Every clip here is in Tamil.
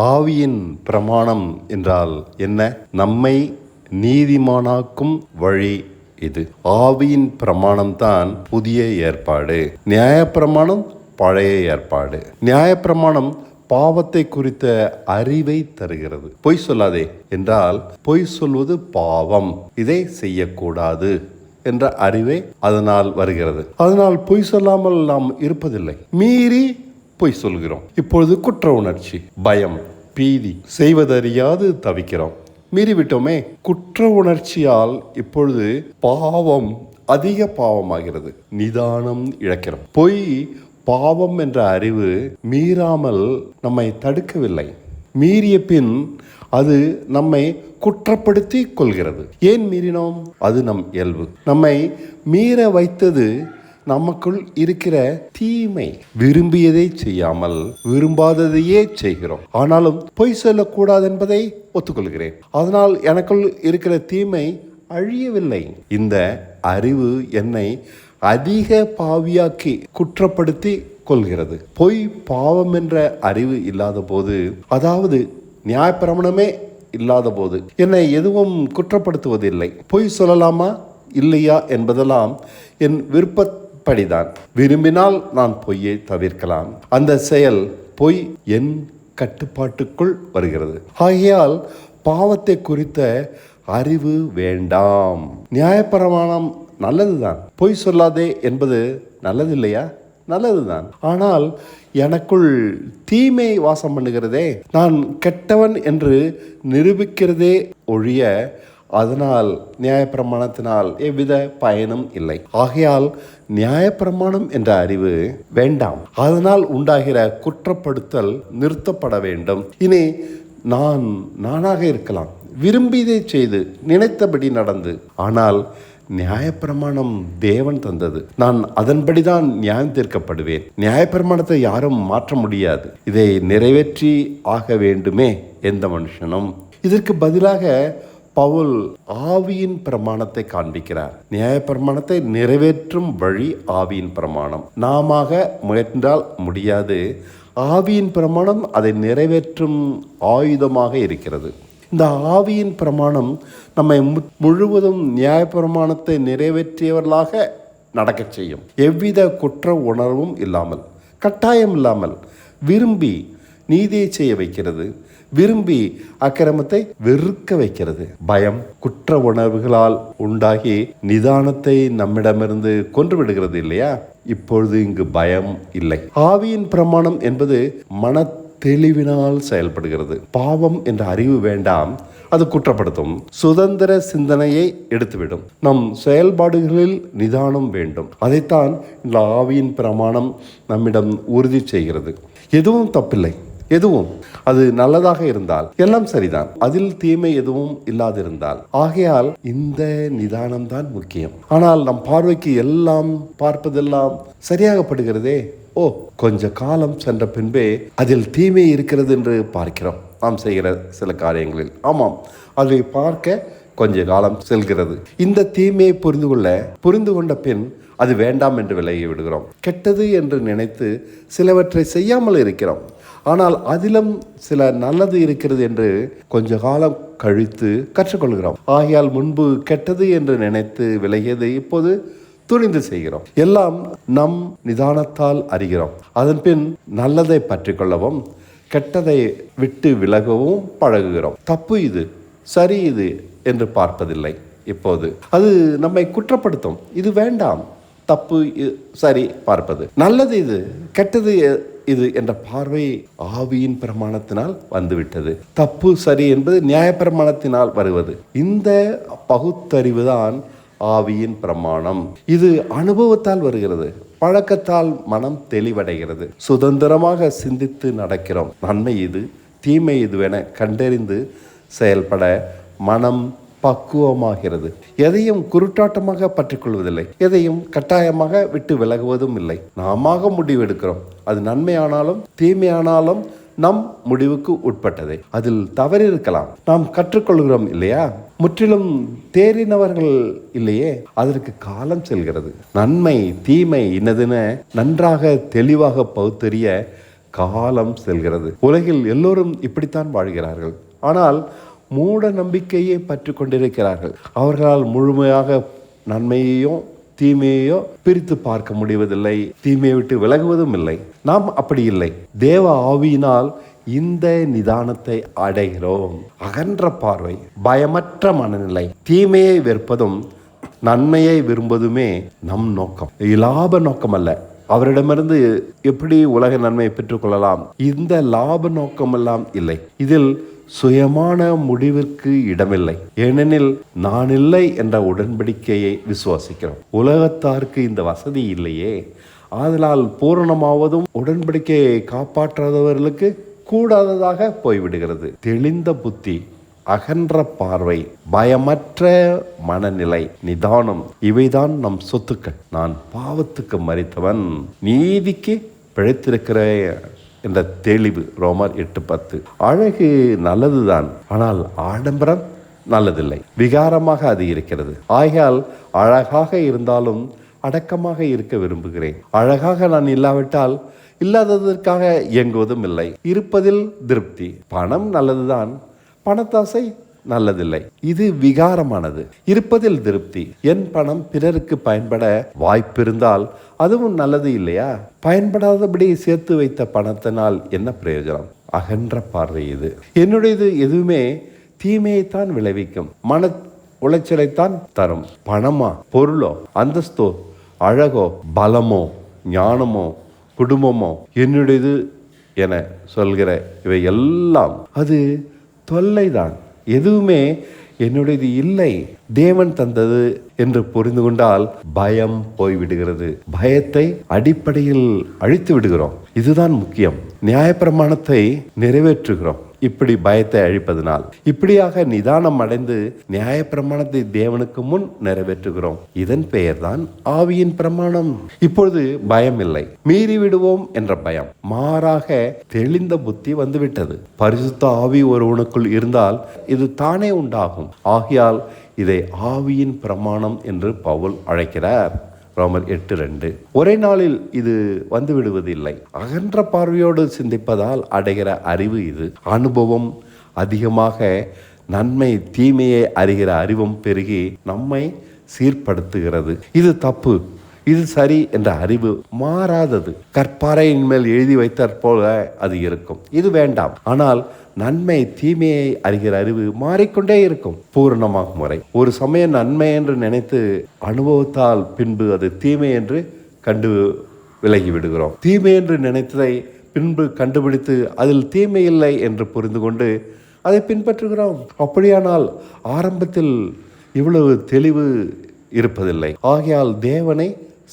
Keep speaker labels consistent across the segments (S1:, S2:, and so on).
S1: ஆவியின் பிரமாணம் என்றால் என்ன? நம்மை நீதிமானாக்கும் வழி இது. ஆவியின் பிரமாணம் தான் புதிய ஏற்பாடு. நியாயப்பிரமாணம் பழைய ஏற்பாடு. நியாயப்பிரமாணம் பாவத்தை குறித்த அறிவை தருகிறது. பொய் சொல்லாதே என்றால் பொய் சொல்வது பாவம். இதை செய்யக்கூடாது என்ற அறிவை அதனால் வருகிறது. அதனால் பொய் சொல்லாமல் நாம் இருப்பதில்லை. மீறி பொய் சொல்கிறோம். இப்பொழுது குற்ற உணர்ச்சி பயம் பீதி செய்வதறியாது தவிக்கிறோம். மீறிவிட்டோமே குற்ற உணர்ச்சியால் இப்பொழுது பாவம் அதிக பாவமாகிறது. நிதானம் இழக்கிறோம். பொய் பாவம் என்ற அறிவு மீறாமல் நம்மை தடுக்கவில்லை. மீறிய பின் அது நம்மை குற்றப்படுத்தி கொள்கிறது. ஏன் மீறினோம்? அது நம் இயல்பு. நம்மை மீற வைத்தது நமக்குள் இருக்கிற தீமை விரும்பியதை செய்யாமல் விரும்பாததையே செய்கிறோம். ஆனாலும் பொய் சொல்லக்கூடாது என்பதை ஒத்துக்கொள்கிறேன். அதனால் எனக்குள் இருக்கிற தீமை அழியவில்லை. இந்த அறிவு என்னை அதிக பாவியாக்கி குற்றப்படுத்தி கொள்கிறது. பொய் பாவம் என்ற அறிவு இல்லாத போது அதாவது நியாயப்பிரமணமே இல்லாத போது என்னை எதுவும் குற்றப்படுத்துவதில்லை. பொய் சொல்லலாமா? இல்லையா? என்பதெல்லாம் என் அப்படிதான் விரும்பினால் நான் பொய்யை தவிர்க்கலாம். அந்த செயல் பொய் என் கட்டுப்பாட்டுக்குள் வருகிறது. ஆகையால் பாவத்தை குறித்த அறிவு வேண்டாம். நியாயப்பிரமாணம் நல்லதுதான். பொய் சொல்லாதே என்பது நல்லதில்லையா? நல்லதுதான். ஆனால் எனக்குள் தீமை வாசம் பண்ணுகிறதே. நான் கெட்டவன் என்று நிரூபிக்கிறதே ஒழிய அதனால் நியாயப்பிரமாணத்தினால் எவ்வித பயனும் இல்லை. ஆகையால் நியாயப்பிரமாணம் என்ற அறிவு வேண்டாம். அதனால் உண்டாகிற குற்றப்படுத்தல் நிறுத்தப்பட வேண்டும். இனி நான் நானாக இருக்கலாம். விரும்பியதை செய்து நினைத்தபடி நடந்து. ஆனால் நியாயப்பிரமாணம் தேவன் தந்தது. நான் அதன்படிதான் நியாயம் தீர்க்கப்படுவேன். நியாயப்பிரமாணத்தை யாரும் மாற்ற முடியாது. இதை நிறைவேற்றி ஆக வேண்டுமே எந்த மனுஷனும். இதற்கு பதிலாக பவுல் ஆவியின் பிரமாணத்தை காண்பிக்கிறார். நியாய பிரமாணத்தை நிறைவேற்றும் வழி ஆவியின் பிரமாணம். நாம முயன்றால் முடியாது. ஆவியின் பிரமாணம் அதை நிறைவேற்றும் ஆயுதமாக இருக்கிறது. இந்த ஆவியின் பிரமாணம் நம்மை மு- முழுவதும் நியாயப்பிரமாணத்தை நிறைவேற்றியவர்களாக நடக்கச் செய்யும். எவ்வித குற்ற உணர்வும் இல்லாமல் கட்டாயம் இல்லாமல் விரும்பி நீதியை செய்ய வைக்கிறது. விரும்பி அக்கிரமத்தை வெறுக்க வைக்கிறது. பயம் குற்ற உணர்வுகளால் உண்டாகி நிதானத்தை நம்மிடமிருந்து கொன்று விடுகிறது இல்லையா? இப்பொழுது இங்கு பயம் இல்லை. ஆவியின் பிரமாணம் என்பது மன தெளிவினால் செயல்படுகிறது. பாவம் என்ற அறிவு வேண்டாம். அது குற்றப்படுத்தும். சுதந்திர சிந்தனையை எடுத்துவிடும். நம் செயல்பாடுகளில் நிதானம் வேண்டும். அதைத்தான் இந்த ஆவியின் பிரமாணம் நம்மிடம் உறுதி செய்கிறது. எதுவும் தப்பில்லை. எதுவும். அது நல்லதாக இருந்தால் எல்லாம் சரிதான். அதில் தீமை எதுவும் இல்லாதிருந்தால். ஆகையால் இந்த நிதானம் தான் முக்கியம். ஆனால் நம் பார்வைக்கு எல்லாம் பார்ப்பதெல்லாம் சரியாகப்படுகிறதே? ஓ கொஞ்ச காலம் சென்ற பின்பே அதில் தீமை இருக்கிறது என்று பார்க்கிறோம். நாம் செய்கிற சில காரியங்களில். ஆமாம் அதை பார்க்க கொஞ்ச காலம் செல்கிறது. இந்த தீமையை புரிந்து கொள்ள புரிந்து கொண்ட பின் அது வேண்டாம் என்று விலகி விடுகிறோம். கெட்டது என்று நினைத்து சிலவற்றை செய்யாமல் இருக்கிறோம். ஆனால் அதிலும் சில நல்லது இருக்கிறது என்று கொஞ்ச காலம் கழித்து கற்றுக்கொள்கிறோம். ஆகையால் முன்பு கெட்டது என்று நினைத்து விலகியது இப்போது துணிந்து செய்கிறோம். எல்லாம் நம் நிதானத்தால் அறிகிறோம். அதன் பின் நல்லதை பற்றி கொள்ளவும் கெட்டதை விட்டு விலகவும் பழகுகிறோம். தப்பு இது சரி இது என்று பார்ப்பதில்லை இப்போது. அது நம்மை குற்றப்படுத்தும். இது வேண்டாம். தப்பு சரி பார்ப்பது. நல்லது இது கெட்டது இது என்ற பார்வை ஆவியின் பிரமாணத்தினால் வந்துவிட்டது. தப்பு சரி என்பது நியாயப்பிரமாணத்தினால் வருவது. இந்த பகுத்தறிவு தான் ஆவியின் பிரமாணம். இது அனுபவத்தால் வருகிறது. பழக்கத்தால் மனம் தெளிவடைகிறது. சுதந்திரமாக சிந்தித்து நடக்கிறோம். நன்மை இது தீமை இதுவென கண்டறிந்து செயல்பட மனம் பக்குவமாகிறது. எதையும் குருட்டாட்டமாக பற்றிக்கொள்வதில்லை. எதையும் கட்டாயமாக விட்டு விலகுவதும் இல்லை. நாம முடிவெடுக்கிறோம். அது நன்மையானாலும் தீமையானாலும் நம் முடிவுக்கு உட்பட்டதே. அதில் தவறு இருக்கலாம் நாம் கற்றுக்கொள்கிறோம் இல்லையா? முற்றிலும் தேறினவர்கள் இல்லையே? அதற்கு காலம் செல்கிறது. நன்மை தீமை இன்னதுன்னு நன்றாக தெளிவாக பகுத்தறிய காலம் செல்கிறது. உலகில் எல்லோரும் இப்படித்தான் வாழ்கிறார்கள். ஆனால் மூட நம்பிக்கையை பற்றி கொண்டிருக்கிறார்கள் அவர்களால் முழுமையாக நன்மையையும் தீமையையோ பிரித்து பார்க்க முடிவதில்லை. தீமையை விட்டு விலகுவதும் இல்லை. நாம் அப்படி இல்லை. தேவ ஆவியினால் இந்த நிதானத்தை அடைகிறோம். அகன்ற பார்வை பயமற்ற மனநிலை தீமையை வெறுப்பதும் நன்மையை விரும்புவதுமே நம் நோக்கம். லாப நோக்கம் அல்ல அவரிடமிருந்து எப்படி உலக நன்மையை பெற்றுக்கொள்ளலாம்? இந்த லாப நோக்கமெல்லாம் இல்லை. இதில் சுயமான முடிவிற்கு இடமில்லை. ஏனெனில் நான் இல்லை என்ற உடன்படிக்கையை விசுவாசிக்கிறோம். உலகத்தாருக்கு இந்த வசதி இல்லையே. ஆதலால் பூரணமாவதும் உடன்படிக்கையை காப்பாற்றாதவர்களுக்கு கூடாததாக போய்விடுகிறது. தெளிந்த புத்தி அகன்ற பார்வை பயமற்ற மனநிலை நிதானம் இவைதான் நம் சொத்துக்கள். நான் பாவத்துக்கு மறித்தவன் நீதிக்கு பிழைத்திருக்கிறேன். என்ற தெளிவு ரோமர் எட்டு பத்து. அழகு நல்லதுதான் ஆனால் ஆடம்பரம் நல்லதில்லை. விகாரமாக அது இருக்கிறது. ஆகையால் அழகாக இருந்தாலும் அடக்கமாக இருக்க விரும்புகிறேன். அழகாக நான் இல்லாவிட்டால் இல்லாததற்காக இயங்குவதும் இல்லை. இருப்பதில் திருப்தி. பணம் நல்லதுதான். பணத்தாசை நல்லதில்லை. இது விகாரமானது. இருப்பதில் திருப்தி. என் பணம் பிறருக்கு பயன்பட வாய்ப்பிருந்தால் அதுவும் நல்லது இல்லையா? பயன்படாதபடி சேர்த்து வைத்த பணத்தினால் என்ன பிரயோஜனம்? அகன்ற பார்வை இது. என்னுடையது எதுவுமே தீமையைத்தான் விளைவிக்கும். மன உளைச்சலைத்தான் தரும். பணமா? பொருளோ? அந்தஸ்தோ? அழகோ? பலமோ? ஞானமோ? குடும்பமோ? என்னுடையது என சொல்கிற இவை எல்லாம் அது தொல்லைதான். எதுவுமே என்னுடையது இல்லை. தேவன் தந்தது என்று புரிந்து கொண்டால் பயம் போய்விடுகிறது. பயத்தை அடிப்படையில் அழித்து விடுகிறோம். இதுதான் முக்கியம். நியாயப்பிரமாணத்தை நிறைவேற்றுகிறோம். இப்படி பயத்தை அழிப்பதனால். இப்படியாக நிதானம் அடைந்து நியாயப்பிரமாணத்தை தேவனுக்கு முன் நிறைவேற்றுகிறோம். இதன் பெயர்தான் ஆவியின் பிரமாணம். இப்பொழுது பயம் இல்லை மீறி விடுவோம் என்ற பயம். மாறாக தெளிந்த புத்தி வந்துவிட்டது. பரிசுத்த ஆவி ஒருவனுக்குள் இருந்தால் இது தானே உண்டாகும். ஆகையால் இதை ஆவியின் பிரமாணம் என்று பவுல் அழைக்கிறார். ரோமர் எட்டு ரெண்டு. ஒரே நாளில் இது வந்து விடுவதில்லை அகன்ற பார்வையோடு சிந்திப்பதால் அடைகிற அறிவு இது. அனுபவம் அதிகமாக நன்மை தீமையை அறிகிற அறிவும் பெருகி நம்மை சீர்படுத்துகிறது. இது தப்பு. இது சரி என்ற அறிவு மாறாதது. கற்பாறையின் மேல் எழுதி வைத்தாற் போல அது இருக்கும். இது வேண்டாம். ஆனால் நன்மை தீமையை அறிகிற அறிவு மாறிக்கொண்டே இருக்கும். பூரணமாகும் வரை. ஒரு சமயம் நன்மை என்று நினைத்து அனுபவத்தால் பின்பு அது தீமை என்று கண்டு விலகி விடுகிறோம். தீமை என்று நினைத்ததை பின்பு கண்டுபிடித்து அதில் தீமை இல்லை என்று புரிந்து கொண்டு அதை பின்பற்றுகிறோம். அப்படியானால் ஆரம்பத்தில் இவ்வளவு தெளிவு இருப்பதில்லை. ஆகையால் தேவனை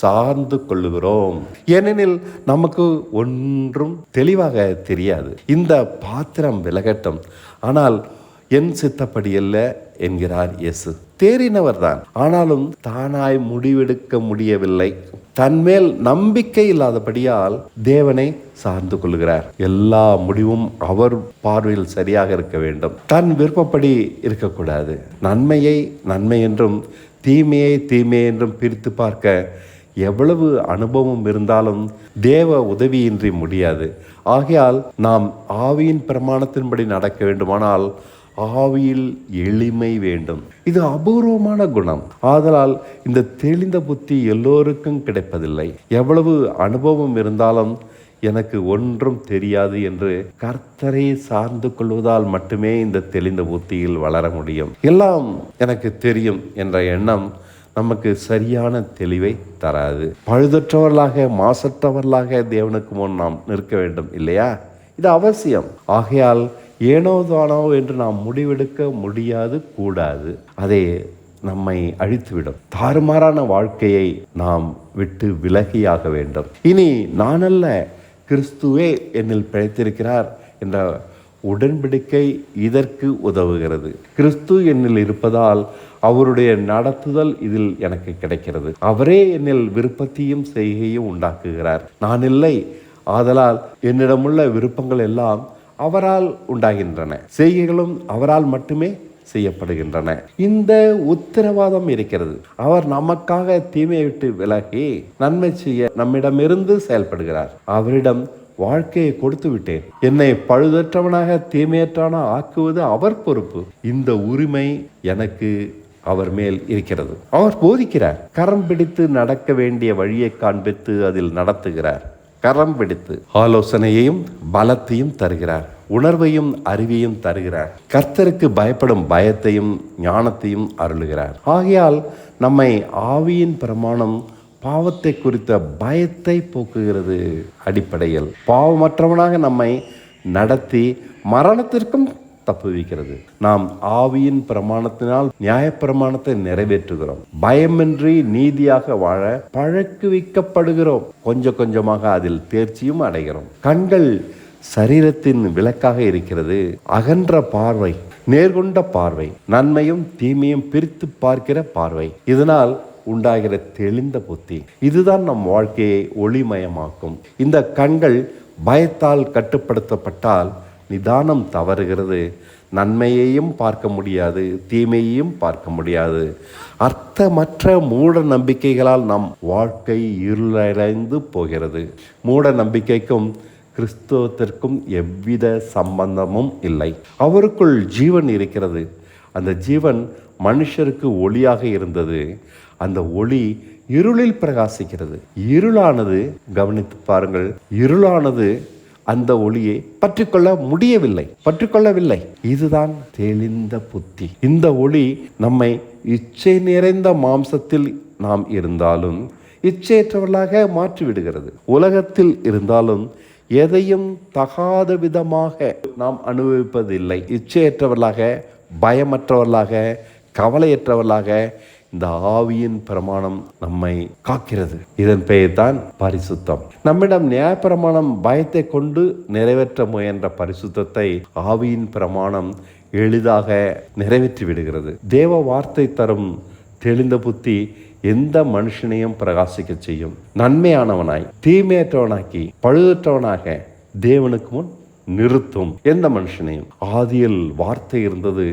S1: சார்ந்து கொள்ளுகிறோம். ஏனெனில் நமக்கு ஒன்றும் தெளிவாக தெரியாது. இந்த பாத்திரம் விலகட்டும். ஆனால் என் சித்தப்படி அல்ல என்கிறார் இயேசு. தேறினவர் தான் ஆனாலும் தானாய் முடிவெடுக்க முடியவில்லை. தன்மேல் நம்பிக்கை இல்லாதபடியால் தேவனை சார்ந்து கொள்கிறார் எல்லா முடிவும் அவர் பார்வையில் சரியாக இருக்க வேண்டும். தன் விருப்பப்படி இருக்கக்கூடாது. நன்மையை நன்மை என்றும் தீமையை தீமை என்றும் பிரித்து பார்க்க எவ்வளவு அனுபவம் இருந்தாலும் தேவ உதவியின்றி முடியாது. ஆகையால் நாம் ஆவியின் பிரமாணத்தின்படி நடக்க வேண்டுமானால் ஆவியில் எளிமை வேண்டும். இது அபூர்வமான குணம். ஆதலால் இந்த தெளிந்த புத்தி எல்லோருக்கும் கிடைப்பதில்லை. எவ்வளவு அனுபவம் இருந்தாலும் எனக்கு ஒன்றும் தெரியாது என்று கர்த்தரை சார்ந்து கொள்வதால் மட்டுமே இந்த தெளிந்த புத்தியில் வளர முடியும். எல்லாம் எனக்கு தெரியும் என்ற எண்ணம் நமக்கு சரியான தெளிவை தராது. பழுதற்றவர்களாக மாசற்றவர்களாக தேவனுக்கு முன் நாம் நிற்க வேண்டும் இல்லையா? இது அவசியம். ஆகையால் ஏனோ தானோ என்று நாம் முடிவெடுக்க முடியாது கூடாது. அதை நம்மை அழித்துவிடும். தாறுமாறான வாழ்க்கையை நாம் விட்டு விலகியாக வேண்டும். இனி நானல்ல கிறிஸ்துவே என்னில் பிழைத்திருக்கிறார் என்ற உடன்படிக்கை இதற்கு உதவுகிறது. கிறிஸ்து என்னில் இருப்பதால் அவருடைய நடத்துதல் இதில் எனக்கு கிடைக்கிறது. அவரே என்னில் விருப்பத்தையும் செய்கையும் உண்டாக்குகிறார். நான் இல்லை. ஆதலால் என்னிடமுள்ள விருப்பங்கள் எல்லாம் அவரால் உண்டாகின்றன. செய்கைகளும் அவரால் மட்டுமே செய்யப்படுகின்றன. இந்த உத்தரவாதம் இருக்கிறது. அவர் நமக்காக தீமையை விட்டு விலகி நன்மை செய்ய நம்மிடமிருந்து செயல்படுகிறார். அவரிடம் வாழ்க்கையை கொடுத்து விட்டேன். என்னை பழுதற்றவனாக தீமையற்றான ஆக்குவது அவர் பொறுப்பு. இந்த உரிமை எனக்கு அவர் மேல் இருக்கிறது. அவர் போதிக்கிறார். கரம் பிடித்து நடக்க வேண்டிய வழியை காண்பித்து அதில் நடத்துகிறார். கரம் பிடித்து ஆலோசனையையும் பலத்தையும் தருகிறார். உணர்வையும் அறிவையும் தருகிறார். கர்த்தருக்கு பயப்படும் பயத்தையும் ஞானத்தையும் அருளுகிறார். ஆகையால் நம்மை ஆவியின் பிரமாணம் பாவத்தை குறித்த பயத்தை போக்குகிறது அடிப்படையில். பாவமற்றவனாக நம்மை நடத்தி மரணத்திற்கும் தப்புவிக்கிறது. நாம் ஆவியின் பிரமாணத்தினால் நியாயப்பிரமாணத்தை நிறைவேற்றுகிறோம். பயமின்றி நீதியாக வாழ பழக்குவிக்கப்படுகிறோம் கொஞ்சம் கொஞ்சமாக அதில் தேர்ச்சியும் அடைகிறோம். கண்கள் சரீரத்தின் விளக்காக இருக்கிறது. அகன்ற பார்வை நேர்கொண்ட பார்வை நன்மையும் தீமையும் பிரித்து பார்க்கிற பார்வை. இதனால் உண்டாகிற தெளிந்த புத்தி. இதுதான் நம் வாழ்க்கையை ஒளிமயமாக்கும். இந்த கண்கள் பயத்தால் கட்டுப்படுத்தப்பட்டால் நிதானம் தவறுகிறது. நன்மையையும் பார்க்க முடியாது தீமையையும் பார்க்க முடியாது. அர்த்தமற்ற மூட நம்பிக்கைகளால் நம் வாழ்க்கை இருளடைந்து போகிறது. மூட நம்பிக்கைக்கும் கிறிஸ்துவத்திற்கும் எவ்வித சம்பந்தமும் இல்லை. அவருக்குள் ஜீவன் இருக்கிறது. அந்த ஜீவன் மனுஷருக்கு ஒளியாக இருந்தது. அந்த ஒளி இருளில் பிரகாசிக்கிறது. இருளானது கவனித்து பாருங்கள் இருளானது அந்த ஒளியை பற்றிக்கொள்ள முடியவில்லை. பற்றிக்கொள்ளவில்லை. இதுதான் தெளிந்த புத்தி. இந்த ஒளி நம்மை இச்சை நிறைந்த மாம்சத்தில் நாம் இருந்தாலும் இச்சையற்றவர்களாக மாற்றிவிடுகிறது. உலகத்தில் இருந்தாலும் எதையும் தகாத விதமாக நாம் அனுபவிப்பதில்லை. இச்சையற்றவர்களாக பயமற்றவர்களாக கவலையற்றவர்களாக இந்த ஆவியின் பிரமாணம் நம்மை காக்கிறது. இதன் பெயர் தான் பரிசுத்தம். நம்மிடம் நியாயப்பிரமாணம் பயத்தை கொண்டு நிறைவேற்ற முயன்ற பரிசுத்தத்தை ஆவியின் பிரமாணம் எளிதாக நிறைவேற்றி விடுகிறது. தேவ வார்த்தை தரும் தெளிந்த புத்தி எந்த மனுஷனையும் பிரகாசிக்க செய்யும். நன்மையானவனாய் தீமையற்றவனாக்கி பழுதற்றவனாக தேவனுக்கு முன் நிறுத்தும் எந்த மனுஷனையும். ஆதியில் வார்த்தை இருந்தது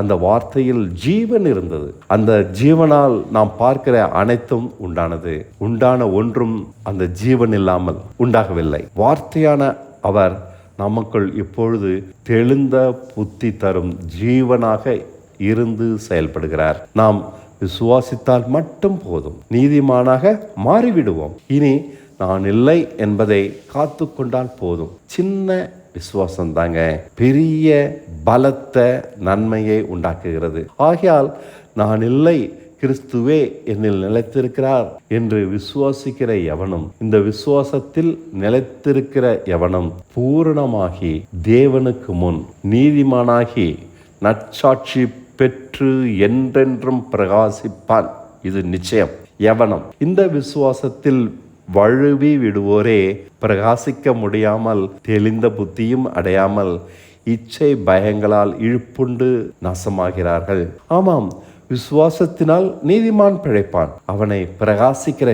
S1: அந்த வார்த்தையில் ஜீவன் இருந்தது. அந்த ஜீவனால் நாம் பார்க்கிற அனைத்தும் உண்டானது. உண்டான ஒன்றும் அந்த ஜீவன் இல்லாமல் உண்டாகவில்லை. வார்த்தையான அவர் நமக்குள் இப்பொழுது தெளிந்த புத்தி தரும் ஜீவனாக இருந்து செயல்படுகிறார். நாம் விசுவாசித்தால் மட்டும் போதும். நீதிமானாக மாறிவிடுவோம். இனி நான் இல்லை என்பதை காத்து கொண்டால் போதும். சின்ன விசுவாசம் தாங்க பெரிய பலத்த நன்மையை உண்டாக்குகிறது. ஆகையால் நான் இல்லை கிறிஸ்துவே என்னில் நிலைத்திருக்கிறார் என்று விசுவாசிக்கிற எவனும் இந்த விசுவாசத்தில் நிலைத்திருக்கிற எவனும் பூரணமாகி தேவனுக்கு முன் நீதிமானாகி நற்சாட்சி பெற்று என்றென்றும் பிரகாசிப்பான். இது நிச்சயம். எவனம் இந்த விசுவாசத்தில் வழுவி விடுவோரே பிரகாசிக்க முடியாமல் தெளிந்த புத்தியும் அடையாமல் இச்சை பயங்களால் இழுப்புண்டு நாசமாகிறார்கள். ஆமாம் விசுவாசத்தினால் நீதிமான் பிழைப்பான். அவனை பிரகாசிக்கிற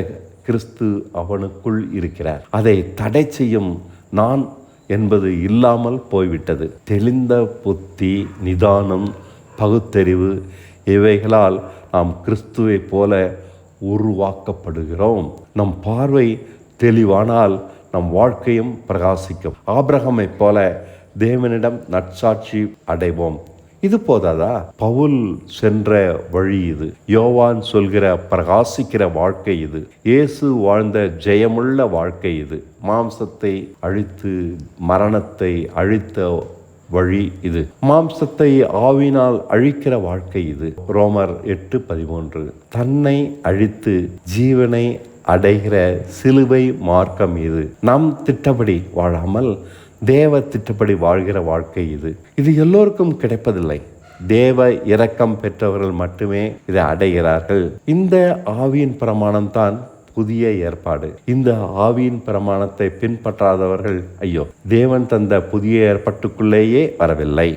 S1: கிறிஸ்து அவனுக்குள் இருக்கிறார். அதை தடை செய்யும் நான் என்பது இல்லாமல் போய்விட்டது. தெளிந்த புத்தி நிதானம் பகுத்தறிவு இவைகளால் நாம் கிறிஸ்துவைப் போல உருவாக்கப்படுகிறோம். நம் பார்வை தெளிவானால் நம் வாழ்க்கையும் பிரகாசிக்கும். ஆபிரகமை போல தேவனிடம் நற்சாட்சி அடைவோம். இது போதாதா? பவுல் சென்ற வழி இது. யோவான் சொல்கிற பிரகாசிக்கிற வாழ்க்கை இது. இயேசு வாழ்ந்த ஜெயமுள்ள வாழ்க்கை இது. மாம்சத்தை அழித்து மரணத்தை அழித்த வழி இது. மாம்சத்தை ஆவினால் அழிக்கிற வாழ்க்கை இது. ரோமர் எட்டு பதிமூன்று. தன்னை அழித்து ஜீவனை அடைகிற சிலுவை மார்க்கம் இது. நம் திட்டப்படி வாழாமல் தேவ திட்டப்படி வாழ்கிற வாழ்க்கை இது. இது எல்லோருக்கும் கிடைப்பதில்லை. தேவ இரக்கம் பெற்றவர்கள் மட்டுமே இதை அடைகிறார்கள். இந்த ஆவியின் பிரமாணம் தான் புதிய ஏற்பாடு. இந்த ஆவியின் பிரமாணத்தை பின்பற்றாதவர்கள் ஐயோ தேவன் தந்த புதிய ஏற்பாட்டுக்குள்ளேயே வரவில்லை.